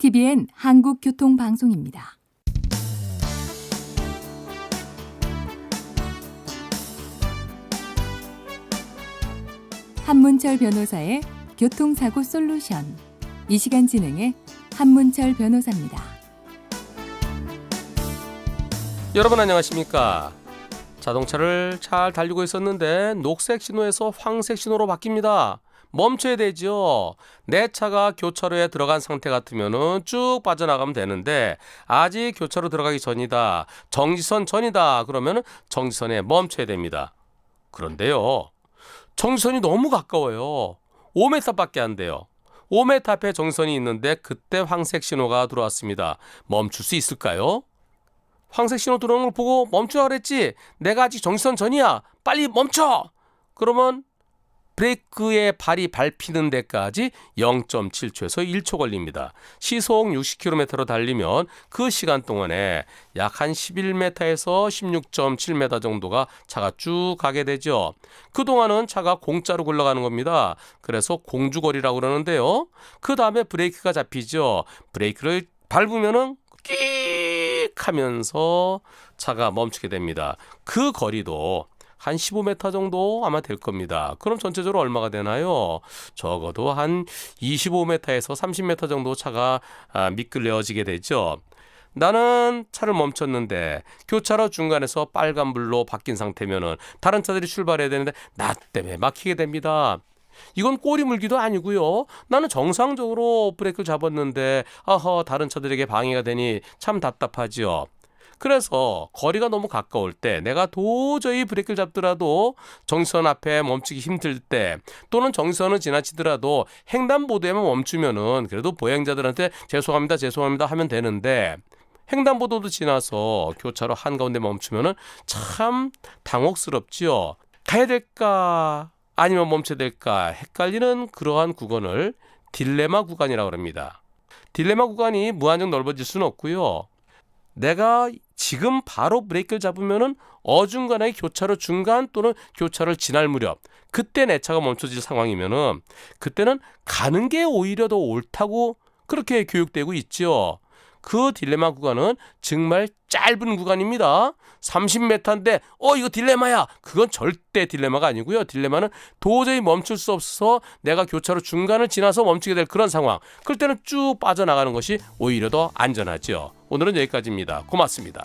TVN 한국교통방송입니다. 한문철 변호사의 교통사고 솔루션. 이 시간 진행의 한문철 변호사입니다. 여러분 안녕하십니까? 자동차를 잘 달리고 있었는데 녹색 신호에서 황색 신호로 바뀝니다. 멈춰야 되죠. 내 차가 교차로에 들어간 상태 같으면은 쭉 빠져나가면 되는데 아직 교차로 들어가기 전이다. 정지선 전이다. 그러면은 정지선에 멈춰야 됩니다. 그런데요. 정지선이 너무 가까워요. 5m밖에 안 돼요. 5m 앞에 정지선이 있는데 그때 황색 신호가 들어왔습니다. 멈출 수 있을까요? 황색 신호 들어오는 걸 보고 멈추라 그랬지. 내가 아직 정지선 전이야. 빨리 멈춰. 그러면 브레이크에 발이 밟히는 데까지 0.7초에서 1초 걸립니다. 시속 60km로 달리면 그 시간 동안에 약 한 11m에서 16.7m 정도가 차가 쭉 가게 되죠. 그동안은 차가 공짜로 굴러가는 겁니다. 그래서 공주거리라고 그러는데요. 그 다음에 브레이크가 잡히죠. 브레이크를 밟으면은 끽 하면서 차가 멈추게 됩니다. 그 거리도 한 15m 정도 아마 될 겁니다. 그럼 전체적으로 얼마가 되나요? 적어도 한 25m에서 30m 정도 차가 아, 미끌려지게 되죠. 나는 차를 멈췄는데 교차로 중간에서 빨간불로 바뀐 상태면은 다른 차들이 출발해야 되는데 나 때문에 막히게 됩니다. 이건 꼬리 물기도 아니고요. 나는 정상적으로 브레이크를 잡았는데 아허 다른 차들에게 방해가 되니 참 답답하지요. 그래서 거리가 너무 가까울 때 내가 도저히 브레이크를 잡더라도 정지선 앞에 멈추기 힘들 때 또는 정지선을 지나치더라도 횡단보도에만 멈추면은 그래도 보행자들한테 죄송합니다 죄송합니다 하면 되는데 횡단보도도 지나서 교차로 한가운데 멈추면은 참 당혹스럽지요. 가야 될까 아니면 멈춰야 될까 헷갈리는 그러한 구간을 딜레마 구간이라고 합니다. 딜레마 구간이 무한정 넓어질 수는 없고요. 내가 지금 바로 브레이크를 잡으면은 어중간하게 교차로 중간 또는 교차를 지날 무렵 그때 내 차가 멈춰질 상황이면은 그때는 가는 게 오히려 더 옳다고 그렇게 교육되고 있죠. 그 딜레마 구간은 정말 짧은 구간입니다. 30m인데 어 이거 딜레마야. 그건 절대 딜레마가 아니고요. 딜레마는 도저히 멈출 수 없어서 내가 교차로 중간을 지나서 멈추게 될 그런 상황. 그럴 때는 쭉 빠져나가는 것이 오히려 더 안전하죠. 오늘은 여기까지입니다. 고맙습니다.